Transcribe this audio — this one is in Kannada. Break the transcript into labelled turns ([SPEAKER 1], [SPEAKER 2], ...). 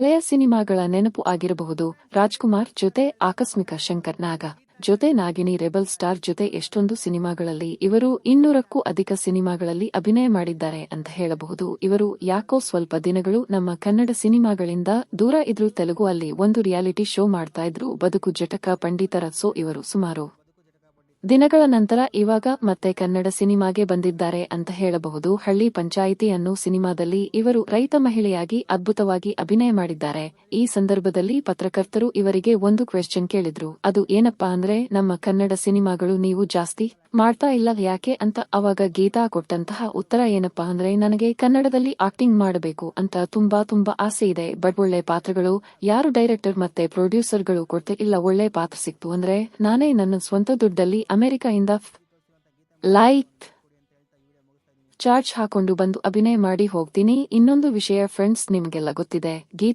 [SPEAKER 1] ಹಳೆಯ ಸಿನಿಮಾಗಳ ನೆನಪು ಆಗಿರಬಹುದು. ರಾಜ್ಕುಮಾರ್ ಜೊತೆ ಆಕಸ್ಮಿಕ ಶಂಕರ್ ನಾಗ, ಜೊತೆ ನಾಗಿನಿ ರೆಬಲ್ ಸ್ಟಾರ್ ಜೊತೆ ಎಷ್ಟೊಂದು ಸಿನಿಮಾಗಳಲ್ಲಿ ಇವರು ಇನ್ನೂರಕ್ಕೂ ಅಧಿಕ ಸಿನಿಮಾಗಳಲ್ಲಿ ಅಭಿನಯ ಮಾಡಿದ್ದಾರೆ ಅಂತ ಹೇಳಬಹುದು. ಇವರು ಯಾಕೋ ಸ್ವಲ್ಪ ದಿನಗಳು ನಮ್ಮ ಕನ್ನಡ ಸಿನಿಮಾಗಳಿಂದ ದೂರ ಇದ್ರು ತೆಲುಗು ಅಲ್ಲಿ ಒಂದು ರಿಯಾಲಿಟಿ ಶೋ ಮಾಡ್ತಾ ಇದ್ರು. ಬದುಕು ಜಟಕ, ಪಂಡಿತರ ಸೋ ಇವರು ಸುಮಾರು ದಿನಗಳ ನಂತರ ಇವಾಗ ಮತ್ತೆ ಕನ್ನಡ ಸಿನಿಮಾಗೆ ಬಂದಿದ್ದಾರೆ ಅಂತ ಹೇಳಬಹುದು. ಹಳ್ಳಿ ಪಂಚಾಯಿತಿ ಅನ್ನೋ ಸಿನಿಮಾದಲ್ಲಿ ಇವರು ರೈತ ಮಹಿಳೆಯಾಗಿ ಅದ್ಭುತವಾಗಿ ಅಭಿನಯ ಮಾಡಿದ್ದಾರೆ. ಈ ಸಂದರ್ಭದಲ್ಲಿ ಪತ್ರಕರ್ತರು ಇವರಿಗೆ ಒಂದು ಕ್ವೆಶ್ಚನ್ ಕೇಳಿದ್ರು. ಅದು ಏನಪ್ಪಾ ಅಂದ್ರೆ, ನಮ್ಮ ಕನ್ನಡ ಸಿನಿಮಾಗಳು ನೀವು ಜಾಸ್ತಿ ಮಾಡ್ತಾ ಇಲ್ಲ ಯಾಕೆ ಅಂತ ಅವಾಗ ಗೀತಾ ಕೊಟ್ಟಂತಹ ಉತ್ತರ ಏನಪ್ಪಾ ಅಂದ್ರೆ, ನನಗೆ ಕನ್ನಡದಲ್ಲಿ ಆಕ್ಟಿಂಗ್ ಮಾಡಬೇಕು ಅಂತ ತುಂಬಾ ತುಂಬಾ ಆಸೆ ಇದೆ. ಬಟ್ ಒಳ್ಳೆ ಪಾತ್ರಗಳು, ಯಾರು ಡೈರೆಕ್ಟರ್ ಮತ್ತೆ ಪ್ರೊಡ್ಯೂಸರ್ಗಳು ಕೊಡ್ತೇ ಇಲ್ಲ ಒಳ್ಳೆ ಪಾತ್ರ ಸಿಕ್ತು ಅಂದ್ರೆ, ನಾನೇ ನನ್ನ ಸ್ವಂತ ದುಡ್ಡಲ್ಲಿ ಅಮೆರಿಕದಿಂದ ಲೈಟ್ ಚಾರ್ಜ್ ಹಾಕೊಂಡು ಬಂದು ಅಭಿನಯ ಮಾಡಿ ಹೋಗ್ತೀನಿ. ಇನ್ನೊಂದು ವಿಷಯ ಫ್ರೆಂಡ್ಸ್ ನಿಮ್ಗೆಲ್ಲ ಗೊತ್ತಿದೆ. ಗೀತ್